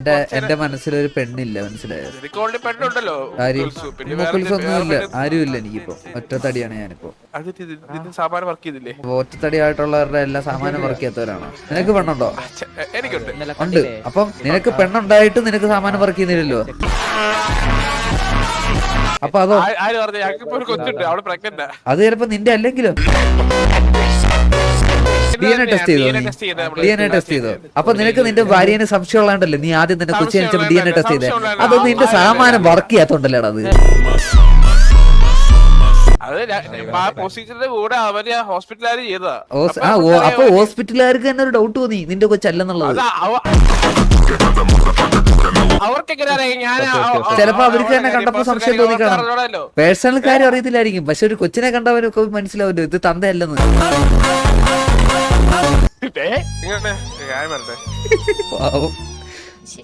എന്റെ എന്റെ മനസ്സിലൊരു പെണ്ണില്ല മനസ്സിലായോ? ഒന്നുമില്ല ഓൾറെഡി പെണ്ണുണ്ടല്ലോ. ആര് ഉൽസു. പിന്നെ വേറെ മുക്കുൽസ് എന്ത് ഒന്നും ഇല്ല. വേറെ പെണ്ണ്? ആരും ഇല്ല എനിക്കിപ്പോ. ഒറ്റത്തടിയാണ് ഞാനിപ്പോ. ഒറ്റത്തടി ആയിട്ടുള്ളവരുടെ എല്ലാ സാമാനം വർക്ക് ചെയ്യാത്തവരാണോ. നിനക്ക് പെണ്ണുണ്ടോ? എനിക്കുണ്ട്. ഉണ്ട്. അപ്പം നിനക്ക് പെണ്ണുണ്ടായിട്ട് നിനക്ക് സാമാനം വർക്ക് ചെയ്യുന്നില്ലല്ലോ. അപ്പൊ അതോ അത് ചിലപ്പോ നിന്റെ അല്ലെങ്കിലോ. ഡി എൻ എ ടെസ്റ്റ് ചെയ്തോ നീ ഡി എൻ എ ടെസ്റ്റ് ചെയ്തോ അപ്പൊ നിനക്ക് നിന്റെ ഭാര്യനെ സംശയമുള്ളതല്ലേ നീ ആദ്യം നിന്നെ കൊച്ചി ജനിച്ചപ്പോ ഡി എൻ എ ടെസ്റ്റ് ചെയ്തേ അത് നിന്റെ സാമാനം വർക്ക് ചെയ്യാത്തോണ്ടല്ലേടാ അത് അപ്പൊ ഹോസ്പിറ്റലുകാർക്ക് തന്നെ ഒരു ഡൗട്ട് തോന്നി നിന്റെ കൊച്ചല്ലെന്നുള്ളത് ചിലപ്പോ അവർക്ക് തന്നെ കണ്ടപ്പോ സംശയം തോന്നി കാണാം പേഴ്സണൽ കാര്യം അറിയത്തില്ലായിരിക്കും പക്ഷെ ഒരു കൊച്ചിനെ കണ്ടവനൊക്കെ മനസ്സിലാവില്ല ഇത് തന്തയല്ലെന്ന് ഇങ്ങനെ കാര്യം വരട്ടെ